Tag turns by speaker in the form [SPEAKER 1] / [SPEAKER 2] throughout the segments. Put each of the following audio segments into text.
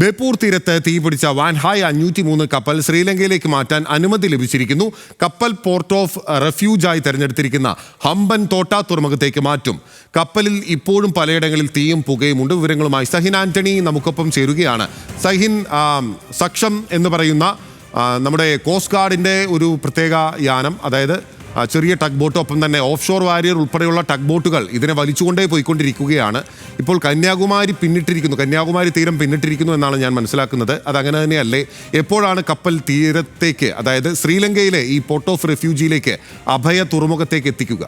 [SPEAKER 1] ബേപ്പൂർ തീരത്ത് തീപിടിച്ച വാൻഹായ് അഞ്ഞൂറ്റി മൂന്ന് കപ്പൽ ശ്രീലങ്കയിലേക്ക് മാറ്റാൻ അനുമതി ലഭിച്ചിരിക്കുന്നു. കപ്പൽ പോർട്ട് ഓഫ് റെഫ്യൂജായി തെരഞ്ഞെടുത്തിരിക്കുന്ന ഹമ്പൻ തോട്ട തുറമുഖത്തേക്ക് മാറ്റും. കപ്പലിൽ ഇപ്പോഴും പലയിടങ്ങളിൽ തീയും പുകയും ഉണ്ട് വിവരങ്ങളുമായി സഹിൻ ആന്റണി നമുക്കൊപ്പം ചേരുകയാണ്. സഹിൻ സക്ഷം എന്ന് പറയുന്ന നമ്മുടെ കോസ്റ്റ് ഗാർഡിന്റെ ഒരു പ്രത്യേക യാനം അതായത് ചെറിയ ടഗ് ബോട്ട് ഒപ്പം തന്നെ ഓഫ് ഷോർ വാരിയർ ഉൾപ്പെടെയുള്ള ടഗ് ബോട്ടുകൾ ഇതിനെ വലിച്ചുകൊണ്ടേ പോയിക്കൊണ്ടിരിക്കുകയാണ്. ഇപ്പോൾ കന്യാകുമാരി പിന്നിട്ടിരിക്കുന്നു. കന്യാകുമാരി തീരം പിന്നിട്ടിരിക്കുന്നു എന്നാണ് ഞാൻ മനസ്സിലാക്കുന്നത്. അതങ്ങനെ തന്നെയല്ലേ? എപ്പോഴാണ് കപ്പൽ തീരത്തേക്ക് അതായത് ശ്രീലങ്കയിലെ ഈ പോർട്ട് ഓഫ് റെഫ്യൂജിയിലേക്ക് അഭയ തുറമുഖത്തേക്ക് എത്തിക്കുക?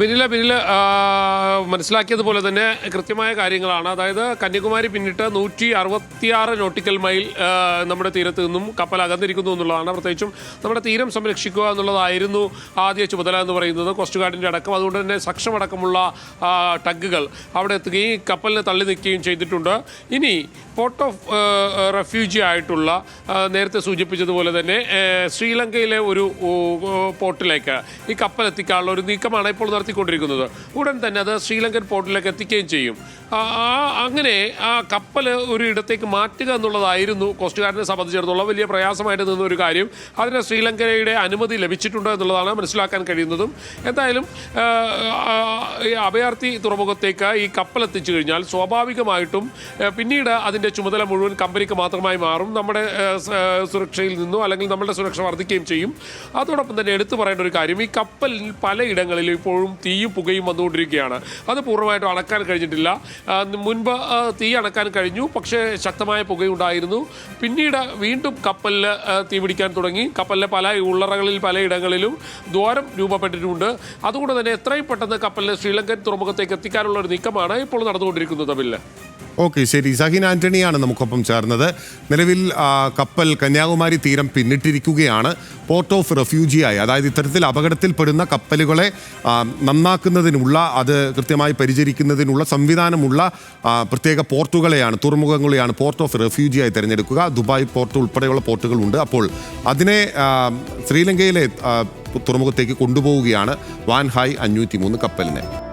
[SPEAKER 2] ബിനില ആ, മനസ്സിലാക്കിയതുപോലെ തന്നെ കൃത്യമായ കാര്യങ്ങളാണ്. അതായത് കന്യാകുമാരി പിന്നിട്ട് നൂറ്റി അറുപത്തിയാറ് നോട്ടിക്കൽ മൈൽ നമ്മുടെ തീരത്ത് നിന്നും കപ്പൽ അകന്നിരിക്കുന്നു എന്നുള്ളതാണ്. പ്രത്യേകിച്ചും നമ്മുടെ തീരം സംരക്ഷിക്കുക എന്നുള്ളതായിരുന്നു ആദ്യ ചുമതല എന്ന് പറയുന്നത് കോസ്റ്റ് ഗാർഡിന്റെ അടക്കം. അതുകൊണ്ട് തന്നെ സക്ഷമടക്കമുള്ള ടഗ്ഗുകൾ അവിടെ എത്തുകയും കപ്പലിനെ തള്ളി നിൽക്കുകയും ചെയ്തിട്ടുണ്ട്. ഇനി പോർട്ട് ഓഫ് റെഫ്യൂജി ആയിട്ടുള്ള നേരത്തെ സൂചിപ്പിച്ചതുപോലെ തന്നെ ശ്രീലങ്കയിലെ ഒരു പോർട്ടിലേക്ക് ഈ കപ്പൽ എത്തിക്കാനുള്ള ഒരു നീക്കമാണ്. ഇപ്പോൾ നടത്തിക്കൊണ്ടിരിക്കുന്നത്. ഉടൻ തന്നെ അത് ശ്രീലങ്കൻ പോർട്ടിലേക്ക് എത്തിക്കുകയും ചെയ്യും. അങ്ങനെ ആ കപ്പൽ ഒരു ഇടത്തേക്ക് മാറ്റുക എന്നുള്ളതായിരുന്നു കോസ്റ്റ് ഗാർഡിനെ സംബന്ധിച്ചിടത്തോളം വലിയ പ്രയാസമായിട്ട് നിന്ന ഒരു കാര്യം. അതിന് ശ്രീലങ്കയുടെ അനുമതി ലഭിച്ചിട്ടുണ്ടോ എന്നുള്ളതാണ് മനസ്സിലാക്കാൻ കഴിയുന്നതും. എന്തായാലും ഈ അഭയാർത്ഥി തുറമുഖത്തേക്ക് ഈ കപ്പൽ എത്തിച്ചു കഴിഞ്ഞാൽ സ്വാഭാവികമായിട്ടും പിന്നീട് അതിന്റെ ചുമതല മുഴുവൻ കമ്പനിക്ക് മാത്രമായി മാറും. നമ്മുടെ സുരക്ഷയിൽ നിന്നോ അല്ലെങ്കിൽ നമ്മുടെ സുരക്ഷ വർദ്ധിക്കുകയും ചെയ്യും. അതോടൊപ്പം തന്നെ എടുത്തു പറയേണ്ട ഒരു കാര്യം ഈ കപ്പലിൽ പലയിടങ്ങളിലും ഇപ്പോഴും തീയും പുകയും വന്നുകൊണ്ടിരിക്കുകയാണ്. അത് പൂർണമായിട്ടും അണക്കാൻ കഴിഞ്ഞിട്ടില്ല. മുൻപ് തീ അണക്കാൻ കഴിഞ്ഞു. പക്ഷേ ശക്തമായ പുകയുണ്ടായിരുന്നു. പിന്നീട് വീണ്ടും കപ്പലിൽ തീ പിടിക്കാൻ തുടങ്ങി. കപ്പലിലെ പല ഉള്ളറകളിൽ പലയിടങ്ങളിലും ദ്വാരം രൂപപ്പെട്ടിട്ടുണ്ട്. അതുകൊണ്ട് തന്നെ എത്രയും പെട്ടെന്ന് കപ്പലിനെ ശ്രീലങ്കൻ തുറമുഖത്തേക്ക് എത്തിക്കാനുള്ള ഒരു നീക്കമാണ് ഇപ്പോൾ നടന്നുകൊണ്ടിരിക്കുന്നത് ബില്ല്
[SPEAKER 1] ഓക്കെ ശരി. സഹിൻ ആന്റണിയാണ് നമുക്കൊപ്പം ചേർന്നത്. നിലവിൽ കപ്പൽ കന്യാകുമാരി തീരം പിന്നിട്ടിരിക്കുകയാണ്. പോർട്ട് ഓഫ് റെഫ്യൂജിയായി അതായത് ഇത്തരത്തിൽ അപകടത്തിൽപ്പെടുന്ന കപ്പലുകളെ നന്നാക്കുന്നതിനുള്ള അത് കൃത്യമായി പരിചരിക്കുന്നതിനുള്ള സംവിധാനമുള്ള പ്രത്യേക പോർട്ടുകളെയാണ് തുറമുഖങ്ങളെയാണ് പോർട്ട് ഓഫ് റെഫ്യൂജിയായി തിരഞ്ഞെടുക്കുക. ദുബായ് പോർട്ട് ഉൾപ്പെടെയുള്ള പോർട്ടുകളുണ്ട്. അപ്പോൾ അതിനെ ശ്രീലങ്കയിലെ തുറമുഖത്തേക്ക് കൊണ്ടുപോവുകയാണ് വാൻഹായ് അഞ്ഞൂറ്റി മൂന്ന് കപ്പലിനെ.